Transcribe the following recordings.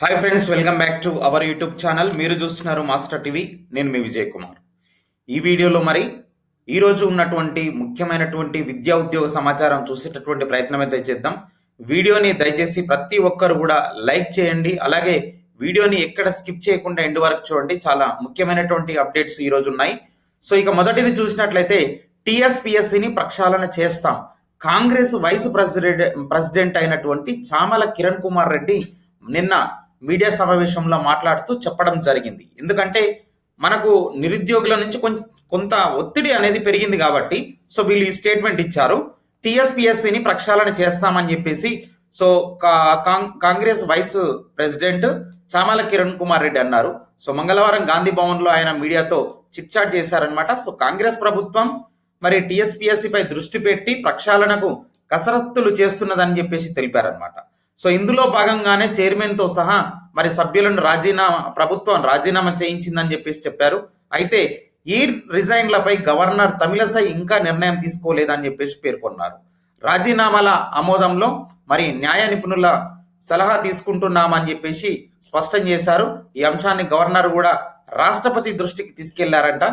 Hi friends welcome back to our YouTube channel మీరు చూస్తున్నారు master TV నేను మీ విజయ్ కుమార్. ఈ వీడియోలో మరి ఈరోజు ఉన్నటువంటి ముఖ్యమైనటువంటి విద్యా ఉద్యోగ సమాచారం చూసేటటువంటి ప్రయత్నం అయితే చేద్దాం. వీడియోని దయచేసి ప్రతి ఒక్కరు కూడా లైక్ చేయండి. అలాగే వీడియోని ఎక్కడ స్కిప్ చేయకుండా ఎండ్ వరకు చూడండి. చాలా ముఖ్యమైనటువంటి అప్డేట్స్ ఈరోజు ఉన్నాయి. సో ఇక మొదటిది చూసినట్లయితే టిఎస్పిఎస్సిని ప్రక్షాళన చేస్తాం. కాంగ్రెస్ వైస్ ప్రెసిడెంట్ ప్రెసిడెంట్ అయినటువంటి చామల కిరణ్ కుమార్ రెడ్డి నిన్న మీడియా సమావేశంలో మాట్లాడుతూ చెప్పడం జరిగింది. ఎందుకంటే మనకు నిరుద్యోగుల నుంచి కొంత ఒత్తిడి అనేది పెరిగింది కాబట్టి సో వీళ్ళు ఈ స్టేట్మెంట్ ఇచ్చారు. టిఎస్పిఎస్సిని ప్రక్షాళన చేస్తామని చెప్పేసి సో కా- కాంగ్రెస్ వైస్ ప్రెసిడెంట్ చామల కిరణ్ కుమార్ రెడ్డి అన్నారు. సో మంగళవారం గాంధీ భవన్లో ఆయన మీడియాతో చిట్చాట్ చేశారనమాట సో కాంగ్రెస్ ప్రభుత్వం మరి టిఎస్పిఎస్సిపై దృష్టి పెట్టి ప్రక్షాళనకు కసరత్తులు చేస్తున్నదని చెప్పేసి తెలిపారనమాట సో ఇందులో భాగంగానే చైర్మన్తో సహా మరి సభ్యులను రాజీనామా ప్రభుత్వం రాజీనామా చేయించిందని చెప్పేసి చెప్పారు. అయితే ఈ రిజైన్లపై గవర్నర్ తమిళసై ఇంకా నిర్ణయం తీసుకోలేదని చెప్పేసి పేర్కొన్నారు. రాజీనామాల ఆమోదంలో మరి న్యాయ నిపుణుల సలహా తీసుకుంటున్నామని చెప్పేసి స్పష్టం చేశారు. ఈ అంశాన్ని గవర్నర్ కూడా రాష్ట్రపతి దృష్టికి తీసుకెళ్ళారంట.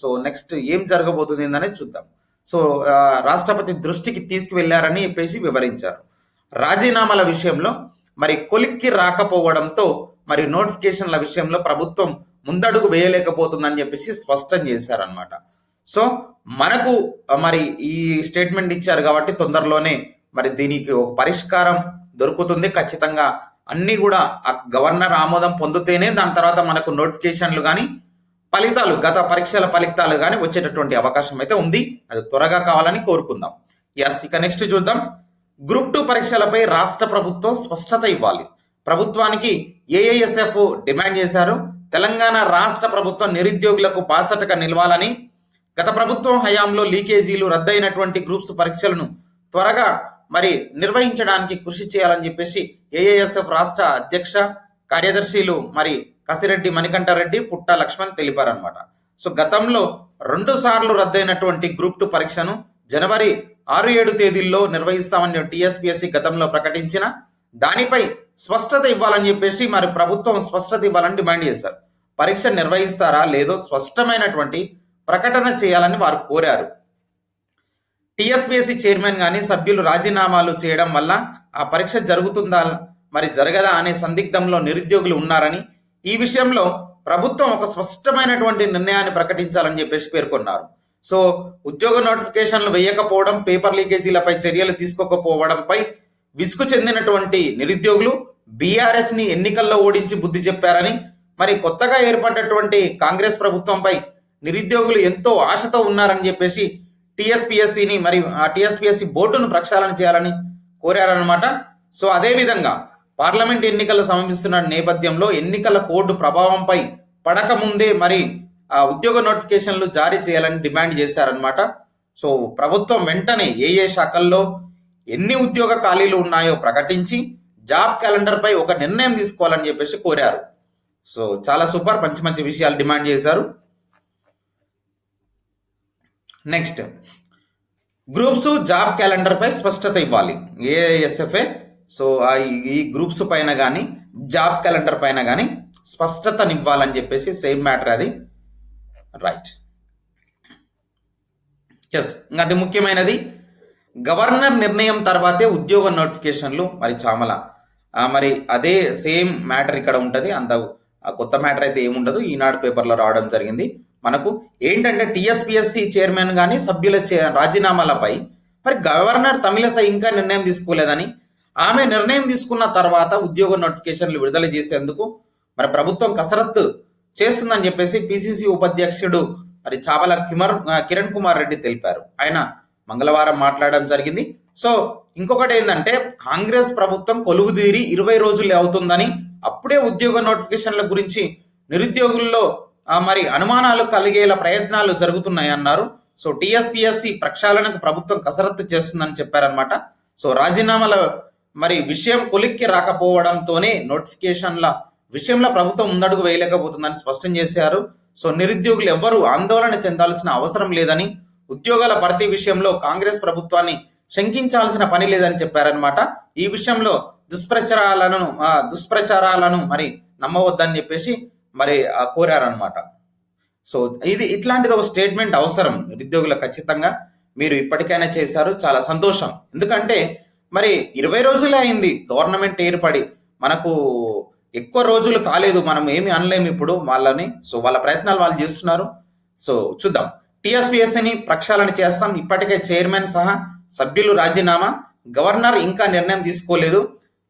సో నెక్స్ట్ ఏం జరగబోతుంది అనేది చూద్దాం. సో రాష్ట్రపతి దృష్టికి తీసుకువెళ్ళారని చెప్పేసి వివరించారు. రాజీనామాల విషయంలో మరి కొలిక్కి రాకపోవడంతో మరి నోటిఫికేషన్ల విషయంలో ప్రభుత్వం ముందడుగు వేయలేకపోతుందని చెప్పేసి స్పష్టం చేశారనమాట సో మనకు మరి ఈ స్టేట్మెంట్ ఇచ్చారు కాబట్టి తొందరలోనే మరి దీనికి ఒక పరిష్కారం దొరుకుతుంది. ఖచ్చితంగా అన్ని కూడా ఆ గవర్నర్ ఆమోదం పొందితేనే దాని తర్వాత మనకు నోటిఫికేషన్లు కానీ ఫలితాలు గత పరీక్షల ఫలితాలు కానీ వచ్చేటటువంటి అవకాశం అయితే ఉంది. అది త్వరగా కావాలని కోరుకుందాం. ఎస్ ఇక నెక్స్ట్ చూద్దాం. గ్రూప్ టూ పరీక్షలపై రాష్ట్ర ప్రభుత్వం స్పష్టత ఇవ్వాలి. ప్రభుత్వానికి ఏఐఎస్ఎఫ్ డిమాండ్ చేశారు. తెలంగాణ రాష్ట్ర ప్రభుత్వం నిరుద్యోగులకు బాసటగా నిలవాలని గత ప్రభుత్వం హయాంలో లీకేజీలు రద్దయినటువంటి గ్రూప్స్ పరీక్షలను త్వరగా మరి నిర్వహించడానికి కృషి చేయాలని చెప్పేసి ఏఐఎస్ఎఫ్ రాష్ట్ర అధ్యక్ష కార్యదర్శులు మరి కసిరెడ్డి మణికంఠరెడ్డి పుట్ట లక్ష్మణ్ తెలిపారనమాట సో గతంలో రెండు సార్లు రద్దయినటువంటి గ్రూప్ టూ పరీక్షను జనవరి ఆరు ఏడు తేదీల్లో నిర్వహిస్తామని టీఎస్పీఎస్సీ గతంలో ప్రకటించిన. దానిపై స్పష్టత ఇవ్వాలని చెప్పేసి మరి ప్రభుత్వం స్పష్టత ఇవ్వాలని డిమాండ్ చేశారు. పరీక్ష నిర్వహిస్తారా లేదో స్పష్టమైనటువంటి ప్రకటన చేయాలని వారు కోరారు. టిఎస్పిఎస్సి చైర్మన్ కానీ సభ్యులు రాజీనామాలు చేయడం వల్ల ఆ పరీక్ష జరుగుతుందా మరి జరగదా అనే సందిగ్ధంలో నిరుద్యోగులు ఉన్నారని ఈ విషయంలో ప్రభుత్వం ఒక స్పష్టమైనటువంటి నిర్ణయాన్ని ప్రకటించాలని చెప్పేసి పేర్కొన్నారు. సో ఉద్యోగ నోటిఫికేషన్లు వేయకపోవడం పేపర్ లీకేజీలపై చర్యలు తీసుకోకపోవడంపై విసుగు చెందినటువంటి నిరుద్యోగులు బీఆర్ఎస్ని ఎన్నికల్లో ఓడించి బుద్ధి చెప్పారని మరి కొత్తగా ఏర్పడ్డటువంటి కాంగ్రెస్ ప్రభుత్వంపై నిరుద్యోగులు ఎంతో ఆశతో ఉన్నారని చెప్పేసి టిఎస్పిఎస్సిని మరి ఆ టిఎస్పిఎస్సి బోర్డును ప్రక్షాళన చేయాలని కోరారనమాట సో అదే విధంగా పార్లమెంట్ ఎన్నికలు సమీపిస్తున్న నేపథ్యంలో ఎన్నికల కోడ్ ప్రభావంపై పడకముందే మరి ఉద్యోగ నోటిఫికేషన్లు జారీ చేయాలని డిమాండ్ చేశారనమాట సో ప్రభుత్వం వెంటనే ఏ ఏ శాఖల్లో ఎన్ని ఉద్యోగ ఖాళీలు ఉన్నాయో ప్రకటించి జాబ్ క్యాలెండర్పై ఒక నిర్ణయం తీసుకోవాలని చెప్పేసి కోరారు. సో చాలా సూపర్ మంచి మంచి విషయాలు డిమాండ్ చేశారు. నెక్స్ట్ గ్రూప్స్ జాబ్ క్యాలెండర్పై స్పష్టత ఇవ్వాలి. ఏఎస్ఎఫ్ఏ సో ఈ- ఈ గ్రూప్స్ పైన కానీ జాబ్ క్యాలెండర్ పైన కానీ స్పష్టతనివ్వాలని చెప్పేసి సేమ్ మ్యాటర్ అది. రైట్ ఎస్ ఇంకా అది ముఖ్యమైనది. గవర్నర్ నిర్ణయం తర్వాతే ఉద్యోగ నోటిఫికేషన్లు మరి చామల. మరి అదే సేమ్ మ్యాటర్ ఇక్కడ ఉంటుంది. అంత ఆ, కొత్త మ్యాటర్ అయితే ఏముండదు. ఈనాడు పేపర్లో రావడం జరిగింది. మనకు ఏంటంటే టీఎస్పిఎస్సి చైర్మన్ కానీ సభ్యుల రాజీనామాలపై మరి గవర్నర్ తమిళసై ఇంకా నిర్ణయం తీసుకోలేదని ఆమె నిర్ణయం తీసుకున్న తర్వాత ఉద్యోగ నోటిఫికేషన్లు విడుదల చేసేందుకు మరి ప్రభుత్వం కసరత్తు చేస్తుందని చెప్పేసి పిసిసి ఉపాధ్యక్షుడు మరి చావల కిమర్ కిరణ్ కుమార్ రెడ్డి తెలిపారు. ఆయన మంగళవారం మాట్లాడడం జరిగింది. సో ఇంకొకటి ఏంటంటే కాంగ్రెస్ ప్రభుత్వం కొలువుదీరి ఇరవై రోజులు అవుతుందని అప్పుడే ఉద్యోగ నోటిఫికేషన్ల గురించి నిరుద్యోగుల్లో మరి అనుమానాలు కలిగేలా ప్రయత్నాలు జరుగుతున్నాయి అన్నారు. సో టిఎస్పిఎస్సి ప్రక్షాళనకు ప్రభుత్వం కసరత్తు చేస్తుందని చెప్పారనమాట సో రాజీనామాల మరి విషయం కొలిక్కి రాకపోవడంతోనే నోటిఫికేషన్ల విషయంలో ప్రభుత్వం ముందడుగు వేయలేకపోతుందని స్పష్టం చేశారు. సో నిరుద్యోగులు ఎవ్వరూ ఆందోళన చెందాల్సిన అవసరం లేదని ఉద్యోగాల భర్తీ విషయంలో కాంగ్రెస్ ప్రభుత్వాన్ని శంకించాల్సిన పని లేదని చెప్పారనమాట ఈ విషయంలో దుష్ప్రచారాలను ఆ, దుష్ప్రచారాలను మరి నమ్మవద్దని చెప్పేసి మరి ఆ, కోరారనమాట సో ఇది ఇట్లాంటిది ఒక స్టేట్మెంట్ అవసరం నిరుద్యోగులకు ఖచ్చితంగా. మీరు ఇప్పటికైనా చేశారు చాలా సంతోషం. ఎందుకంటే మరి ఇరవై రోజులే అయింది గవర్నమెంట్ ఏర్పడి మనకు ఎక్కువ రోజులు కాలేదు మనం ఏమి అనలేము ఇప్పుడు వాళ్ళని. సో వాళ్ళ ప్రయత్నాలు వాళ్ళు చేస్తున్నారు. సో చూద్దాం. టీఎస్పీఎస్సీని ప్రక్షాళన చేస్తాం. ఇప్పటికే చైర్మన్ సహా సభ్యులు రాజీనామా. గవర్నర్ ఇంకా నిర్ణయం తీసుకోలేదు.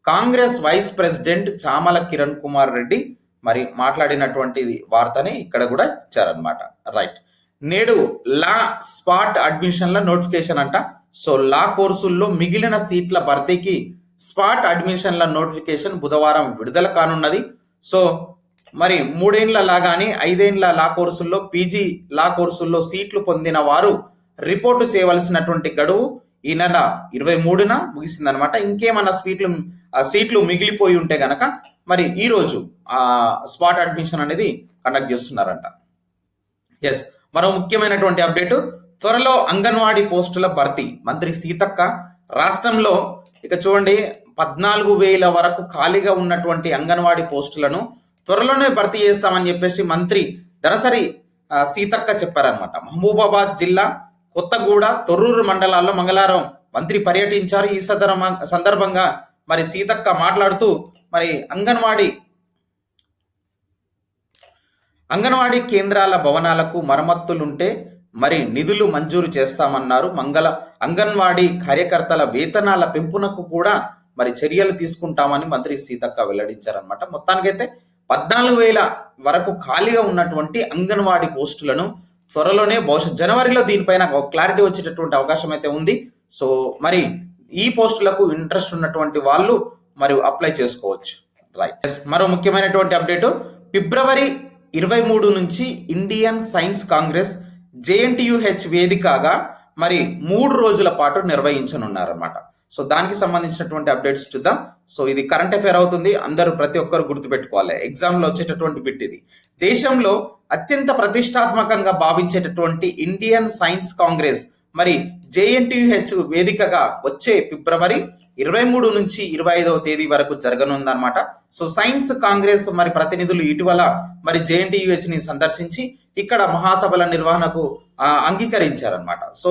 కాంగ్రెస్ వైస్ ప్రెసిడెంట్ చామల కిరణ్ కుమార్ రెడ్డి మరి మాట్లాడినటువంటి వార్తని ఇక్కడ కూడా ఇచ్చారనమాట రైట్. నేడు లా స్పాట్ అడ్మిషన్ల నోటిఫికేషన్ అంట. సో లా కోర్సుల్లో మిగిలిన సీట్ల భర్తీకి స్పాట్ అడ్మిషన్ల నోటిఫికేషన్ బుధవారం విడుదల కానున్నది. సో మరి మూడేండ్ల లా కానీ ఐదేండ్ల లా కోర్సుల్లో పీజీ లా కోర్సుల్లో సీట్లు పొందిన వారు రిపోర్టు చేయవలసినటువంటి గడువు ఈ నెల ఇరవై మూడున ముగిసిందనమాట. ఇంకేమన్నా సీట్లు సీట్లు మిగిలిపోయి ఉంటే గనక మరి ఈరోజు స్పాట్ అడ్మిషన్ అనేది కండక్ట్ చేస్తున్నారంట. ఎస్ మరో ముఖ్యమైనటువంటి అప్డేట్ త్వరలో అంగన్వాడీ పోస్టుల భర్తీ. మంత్రి సీతక్క రాష్ట్రంలో ఇక చూడండి పద్నాలుగు వేల వరకు ఖాళీగా ఉన్నటువంటి అంగన్వాడీ పోస్టులను త్వరలోనే భర్తీ చేస్తామని చెప్పేసి మంత్రి దరసరి సీతక్క చెప్పారనమాట మహబూబాబాద్ జిల్లా కొత్తగూడ తొర్రూరు మండలాల్లో మంగళవారం మంత్రి పర్యటించారు. ఈ సందర్భ సందర్భంగా మరి సీతక్క మాట్లాడుతూ మరి అంగన్వాడీ అంగన్వాడీ కేంద్రాల భవనాలకు మరమ్మతులుంటే మరి నిధులు మంజూరు చేస్తామన్నారు. మంగళ అంగన్వాడీ కార్యకర్తల వేతనాల పెంపునకు కూడా మరి చర్యలు తీసుకుంటామని మంత్రి సీతక్క వెల్లడించారనమాట మొత్తానికైతే పద్నాలుగు వేల వరకు ఖాళీగా ఉన్నటువంటి అంగన్వాడీ పోస్టులను త్వరలోనే బహుశా జనవరిలో దీనిపైన ఒక క్లారిటీ వచ్చేటటువంటి అవకాశం అయితే ఉంది. సో మరి ఈ పోస్టులకు ఇంట్రెస్ట్ ఉన్నటువంటి వాళ్ళు మరి అప్లై చేసుకోవచ్చు. రైట్ మరో ముఖ్యమైనటువంటి అప్డేట్. ఫిబ్రవరి ఇరవై మూడు నుంచి ఇండియన్ సైన్స్ కాంగ్రెస్ జేఎన్టీయుహెచ్ వేదికగా మరి మూడు రోజుల పాటు నిర్వహించనున్నారన్నమాట. సో దానికి సంబంధించినటువంటి అప్డేట్స్ చూద్దాం. సో ఇది కరెంట్ అఫేర్ అవుతుంది. అందరూ ప్రతి ఒక్కరు గుర్తుపెట్టుకోవాలి. ఎగ్జామ్లో వచ్చేటటువంటి బిట్ ఇది. దేశంలో అత్యంత ప్రతిష్టాత్మకంగా భావించేటటువంటి ఇండియన్ సైన్స్ కాంగ్రెస్ మరి జేఎన్టీహెచ్ వేదికగా వచ్చే ఫిబ్రవరి ఇరవై మూడు నుంచి ఇరవై ఐదవ తేదీ వరకు జరగనుందన్నమాట. సో సైన్స్ కాంగ్రెస్ మరి ప్రతినిధులు ఇటీవల మరి జేఎన్టీయుహెచ్ని సందర్శించి ఇక్కడ మహాసభల నిర్వహణకు అంగీకరించారనమాట so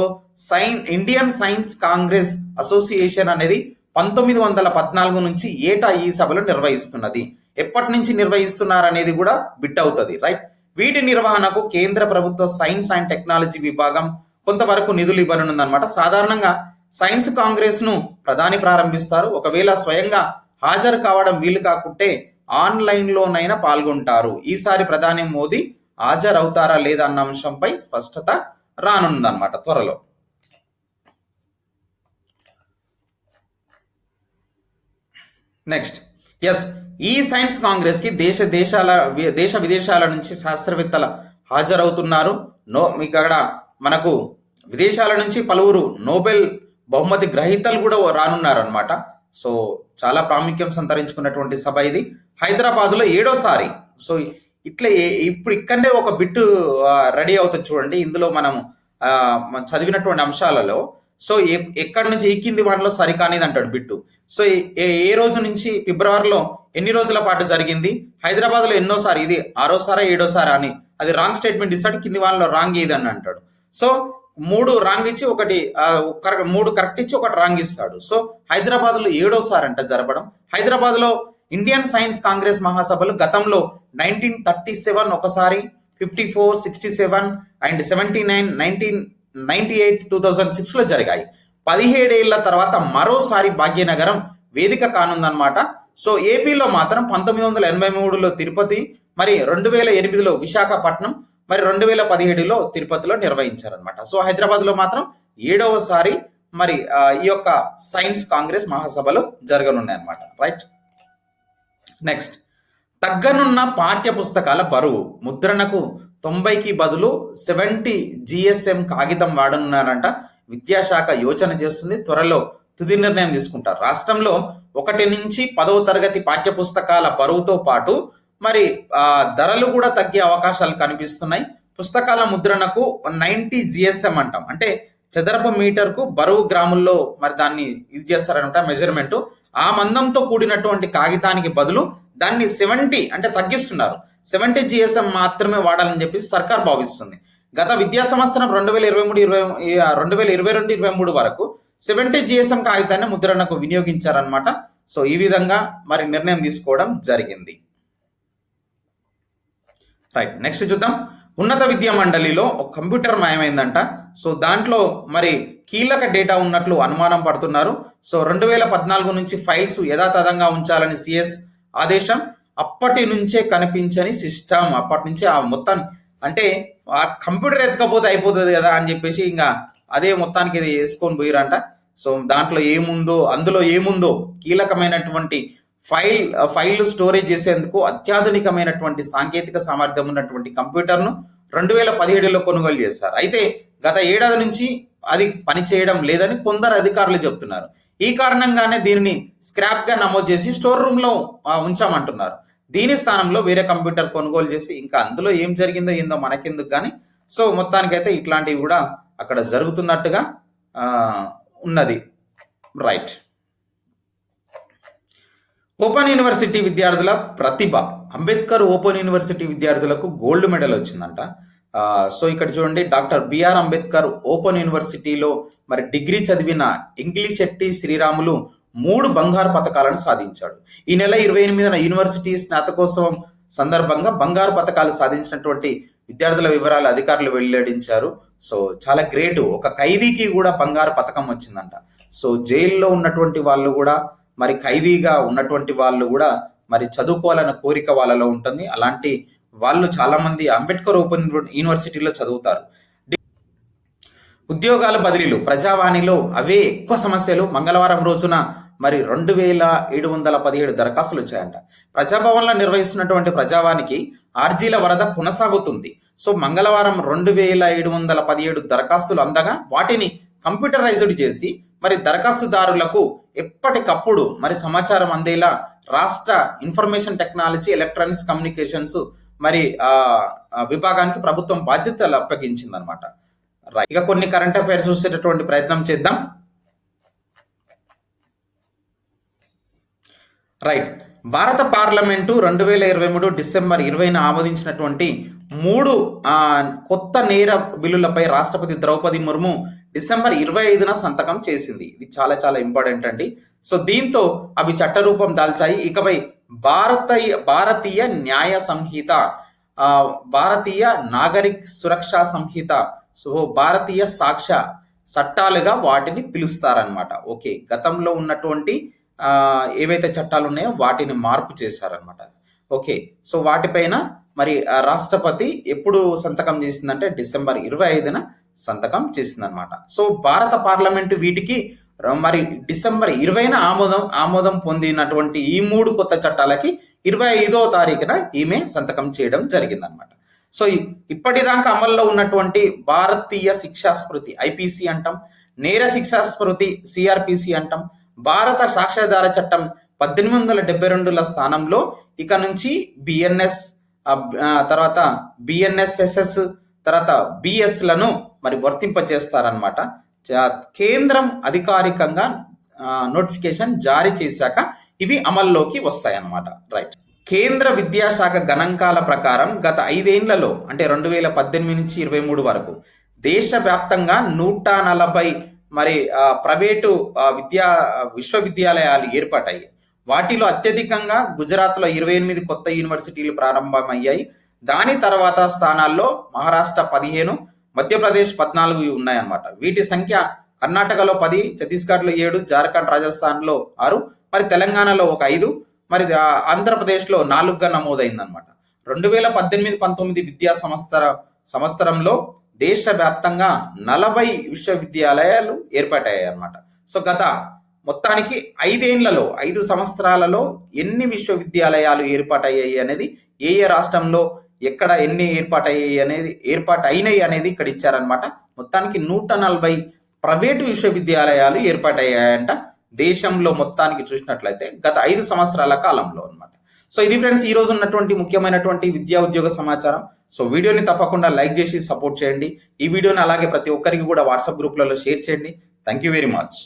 sign Indian Science Congress Association అనేది పంతొమ్మిది వందల పద్నాలుగు నుంచి ఏటా ఈ సభలు నిర్వహిస్తున్నది. ఎప్పటి నుంచి నిర్వహిస్తున్నారనేది కూడా బిట్ అవుతుంది రైట్? వీటి నిర్వహణకు కేంద్ర ప్రభుత్వ సైన్స్ అండ్ టెక్నాలజీ విభాగం కొంతవరకు నిధులు ఇవ్వనుందన్నమాట. సాధారణంగా సైన్స్ కాంగ్రెస్ను ప్రధాని ప్రారంభిస్తారు. ఒకవేళ స్వయంగా హాజరు కావడం వీలు కాకుంటే ఆన్లైన్ లోనైనా పాల్గొంటారు. ఈసారి ప్రధాని మోదీ హాజరవుతారా లేదా అన్న అంశంపై స్పష్టత రానుందన్నమాట త్వరలో. నెక్స్ట్. ఎస్ ఈ సైన్స్ కాంగ్రెస్కి దేశ దేశాల దేశ విదేశాల నుంచి శాస్త్రవేత్తల హాజరవుతున్నారు. నో మీకు అక్కడ మనకు విదేశాల నుంచి పలువురు నోబెల్ బహుమతి గ్రహీతలు కూడా రానున్నారు అనమాట సో చాలా ప్రాముఖ్యం సంతరించుకున్నటువంటి సభ ఇది. హైదరాబాద్లో ఏడోసారి. సో ఇట్లా ఇప్పుడు ఇక్కడనే ఒక బిట్టు రెడీ అవుతుంది చూడండి. ఇందులో మనం చదివినటువంటి అంశాలలో. సో ఎక్కడి నుంచి ఈ కింది వాటిలో సరికానేది అంటాడు బిట్టు. సో ఏ- ఏ ఏ రోజు నుంచి ఫిబ్రవరిలో ఎన్ని రోజుల పాటు జరిగింది? హైదరాబాద్లో ఎన్నోసారి? ఇది ఆరోసారా ఏడోసారా అని. అది రాంగ్ స్టేట్మెంట్ ఇస్తాడు కింది వాళ్ళలో రాంగ్ ఏది అని అంటాడు. సో మూడు రాంగ్ ఇచ్చి ఒకటి మూడు కరెక్ట్ ఇచ్చి ఒకటి రాంగ్ ఇస్తాడు. సో హైదరాబాద్లో ఏడోసారి అంట జరపడం. హైదరాబాద్లో ఇండియన్ సైన్స్ కాంగ్రెస్ మహాసభలు గతంలో నైన్టీన్ థర్టీ సెవెన్ ఒకసారి fifty four sixty seven and seventy nine nineteen ninety eight two thousand సిక్స్లో జరిగాయి. పదిహేడేళ్ళ తర్వాత మరోసారి భాగ్యనగరం వేదిక కానుందన్నమాట. సో ఏపీలో మాత్రం పంతొమ్మిది వందల ఎనభై మూడులో తిరుపతి మరి రెండు వేల ఎనిమిదిలో విశాఖపట్నం మరి రెండు వేల పదిహేడులో తిరుపతిలో నిర్వహించారనమాట సో హైదరాబాద్లో మాత్రం ఏడవసారి మరి ఈ యొక్క సైన్స్ కాంగ్రెస్ మహాసభలు జరగనున్నాయన్నమాట. రైట్? నెక్స్ట్. తగ్గనున్న పాఠ్య పుస్తకాల బరువు. ముద్రణకు తొంభైకి బదులు సెవెంటీ జిఎస్ఎం కాగితం వాడనున్నారంట. విద్యాశాఖ యోచన చేస్తుంది. త్వరలో తుది నిర్ణయం తీసుకుంటారు. రాష్ట్రంలో ఒకటి నుంచి పదవ తరగతి పాఠ్య పుస్తకాల బరువుతో పాటు మరి ధరలు కూడా తగ్గే అవకాశాలు కనిపిస్తున్నాయి. పుస్తకాల ముద్రణకు నైంటీ జిఎస్ఎం అంటాం. అంటే చదరపు మీటర్కు బరువు గ్రాముల్లో మరి దాన్ని ఇది చేస్తారనమాట మెజర్మెంట్. ఆ మందంతో కూడినటువంటి కాగితానికి బదులు దాన్ని సెవెంటీ అంటే తగ్గిస్తున్నారు. సెవెంటీ జిఎస్ఎం మాత్రమే వాడాలని చెప్పి సర్కార్ భావిస్తుంది. గత విద్యా సంవత్సరం రెండు వేల ఇరవై మూడు ఇరవై రెండు వేల ఇరవై రెండు ఇరవై మూడు వరకు సెవెంటీ జిఎస్ఎం కాగితాన్ని ముద్రణకు వినియోగించారనమాట సో ఈ విధంగా మరి నిర్ణయం తీసుకోవడం జరిగింది. రైట్ నెక్స్ట్ చూద్దాం. ఉన్నత విద్యా మండలిలో ఒక కంప్యూటర్ మాయమైందంట. సో దాంట్లో మరి కీలక డేటా ఉన్నట్లు అనుమానం పడుతున్నారు. సో రెండు వేల పద్నాలుగు నుంచి ఫైల్స్ యథాతథంగా ఉంచాలని సిఎస్ ఆదేశం అప్పటి నుంచే కనిపించని సిస్టమ్. అప్పటి నుంచి ఆ మొత్తాన్ని అంటే ఆ కంప్యూటర్ ఎత్తకపోతే అయిపోతుంది కదా అని చెప్పేసి ఇంకా అదే మొత్తానికి ఇది వేసుకొని పోయిరంట. సో దాంట్లో ఏముందో అందులో ఏముందో కీలకమైనటువంటి ఫైల్ ఫైల్ స్టోరేజ్ చేసేందుకు అత్యాధునికమైనటువంటి సాంకేతిక సామర్థ్యం ఉన్నటువంటి కంప్యూటర్ను రెండు వేల పదిహేడులో కొనుగోలు చేశారు. అయితే గత ఏడాది నుంచి అది పనిచేయడం లేదని కొందరు అధికారులు చెప్తున్నారు. ఈ కారణంగానే దీనిని స్క్రాప్గా నమోదు చేసి స్టోర్ రూమ్లో ఉంచామంటున్నారు. దీని స్థానంలో వేరే కంప్యూటర్ కొనుగోలు చేసి ఇంకా అందులో ఏం జరిగిందో ఏందో మనకెందుకు కానీ సో మొత్తానికైతే ఇట్లాంటివి కూడా అక్కడ జరుగుతున్నట్టుగా ఉన్నది. రైట్. ఓపెన్ యూనివర్సిటీ విద్యార్థుల ప్రతిభ. అంబేద్కర్ ఓపెన్ యూనివర్సిటీ విద్యార్థులకు గోల్డ్ మెడల్ వచ్చిందంట. సో ఇక్కడ చూడండి డాక్టర్ బిఆర్ అంబేద్కర్ ఓపెన్ యూనివర్సిటీలో మరి డిగ్రీ చదివిన ఇంగ్లీష్ ఎట్టి శ్రీరాములు మూడు బంగారు పథకాలను సాధించాడు. ఈ నెల ఇరవై ఎనిమిదిన యూనివర్సిటీ స్నాతకోత్సవం సందర్భంగా బంగారు పథకాలు సాధించినటువంటి విద్యార్థుల వివరాలు అధికారులు వెల్లడించారు. సో చాలా గ్రేట్. ఒక ఖైదీకి కూడా బంగారు పథకం వచ్చిందంట. సో జైల్లో ఉన్నటువంటి వాళ్ళు కూడా మరి ఖైదీగా ఉన్నటువంటి వాళ్ళు కూడా మరి చదువుకోవాలన్న కోరిక వాళ్ళలో ఉంటుంది. అలాంటి వాళ్ళు చాలామంది అంబేద్కర్ ఓపెన్ యూనివర్సిటీలో చదువుతారు. ఉద్యోగాల బదిలీలు ప్రజావాణిలో అవే ఎక్కువ సమస్యలు. మంగళవారం రోజున మరి రెండు వేల ఏడు వందల పదిహేడు దరఖాస్తులు వచ్చాయంట. ప్రజాభవన్లో నిర్వహిస్తున్నటువంటి ప్రజావానికి ఆర్జీల వరద కొనసాగుతుంది. సో మంగళవారం రెండు వేల ఏడు వందల పదిహేడు దరఖాస్తులు అందగా వాటిని కంప్యూటరైజ్డ్ చేసి మరి దరఖాస్తుదారులకు ఎప్పటికప్పుడు మరి సమాచారం అందేలా రాష్ట్ర ఇన్ఫర్మేషన్ టెక్నాలజీ ఎలక్ట్రానిక్స్ కమ్యూనికేషన్స్ మరి విభాగానికి ప్రభుత్వం బాధ్యతలు అప్పగించింది అనమాట ఇక కొన్ని కరెంట్ అఫైర్స్ చూసేటటువంటి ప్రయత్నం చేద్దాం. రైట్. భారత పార్లమెంటు రెండు వేల ఇరవై మూడు డిసెంబర్ ఇరవైన ఆమోదించినటువంటి మూడు కొత్త నేర బిల్లులపై రాష్ట్రపతి ద్రౌపది ముర్ము డిసెంబర్ ఇరవై ఐదున సంతకం చేసింది. ఇది చాలా చాలా ఇంపార్టెంట్ అండి. సో దీంతో అవి చట్టరూపం దాల్చాయి. ఇకపై భారత భారతీయ న్యాయ సంహిత భారతీయ నాగరిక్ సురక్షా సంహిత సో భారతీయ సాక్ష్య చట్టాలుగా వాటిని పిలుస్తారనమాట ఓకే గతంలో ఉన్నటువంటి ఏవైతే చట్టాలు ఉన్నాయో వాటిని మార్పు చేశారనమాట ఓకే సో వాటిపైన మరి రాష్ట్రపతి ఎప్పుడు సంతకం చేసిందంటే డిసెంబర్ ఇరవై ఐదున సంతకం చేసిందనమాట సో భారత పార్లమెంటు వీటికి మరి డిసెంబర్ ఇరవైన ఆమోదం ఆమోదం పొందినటువంటి ఈ మూడు కొత్త చట్టాలకి ఇరవై ఐదవ తారీఖున ఈమె సంతకం చేయడం జరిగిందనమాట సో ఇప్పటిదాకా అమల్లో ఉన్నటువంటి భారతీయ శిక్షా స్మృతి ఐపీసీ అంటాం నేర శిక్షా స్మృతి సిఆర్పిసి అంటాం భారత సాక్ష్యాధార చట్టం పద్దెనిమిది వందల డెబ్బై రెండుల స్థానంలో ఇక నుంచి బిఎన్ఎస్ తర్వాత బిఎన్ఎస్ఎస్ఎస్ తర్వాత బిఎస్లను మరి వర్తింపచేస్తారనమాట కేంద్రం అధికారికంగా నోటిఫికేషన్ జారీ చేశాక ఇవి అమల్లోకి వస్తాయన్నమాట. రైట్. కేంద్ర విద్యాశాఖ గణాంకాల ప్రకారం గత ఐదేండ్లలో అంటే రెండు వేల పద్దెనిమిది నుంచి ఇరవై మూడు వరకు దేశవ్యాప్తంగా నూట నలభై మరి ప్రైవేటు విద్యా విశ్వవిద్యాలయాలు ఏర్పాటయ్యాయి. వాటిలో అత్యధికంగా గుజరాత్లో ఇరవై ఎనిమిది కొత్త యూనివర్సిటీలు ప్రారంభమయ్యాయి. దాని తర్వాత స్థానాల్లో మహారాష్ట్ర పదిహేను మధ్యప్రదేశ్ పద్నాలుగు ఉన్నాయన్నమాట. వీటి సంఖ్య కర్ణాటకలో పది ఛత్తీస్గఢ్లో ఏడు జార్ఖండ్ రాజస్థాన్లో ఆరు మరి తెలంగాణలో ఒక ఐదు మరి ఆంధ్రప్రదేశ్లో నాలుగుగా నమోదైందనమాట రెండు వేల పద్దెనిమిది పంతొమ్మిది విద్యా సంవత్సర సంవత్సరంలో దేశవ్యాప్తంగా నలభై విశ్వవిద్యాలయాలు ఏర్పాటయ్యాయి అన్నమాట సో గత మొత్తానికి ఐదేళ్ళలో ఐదు సంవత్సరాలలో ఎన్ని విశ్వవిద్యాలయాలు ఏర్పాటయ్యాయి అనేది ఏ ఏ రాష్ట్రంలో ఎక్కడ ఎన్ని ఏర్పాటయ్యాయి అనేది ఏర్పాటు అయినాయి అనేది ఇక్కడ ఇచ్చారనమాట మొత్తానికి నూట నలభై ప్రైవేటు విశ్వవిద్యాలయాలు ఏర్పాటయ్యాయంట. దేశంలో మొత్తానికి చూసినట్లయితే గత ఐదు సంవత్సరాల కాలంలో అనమాట సో ఇది ఫ్రెండ్స్ ఈ రోజు ఉన్నటువంటి ముఖ్యమైనటువంటి విద్యా ఉద్యోగ సమాచారం. సో వీడియోని తప్పకుండా లైక్ చేసి సపోర్ట్ చేయండి. ఈ వీడియోని అలాగే ప్రతి ఒక్కరికి కూడా వాట్సాప్ గ్రూప్లలో షేర్ చేయండి. Thank you very much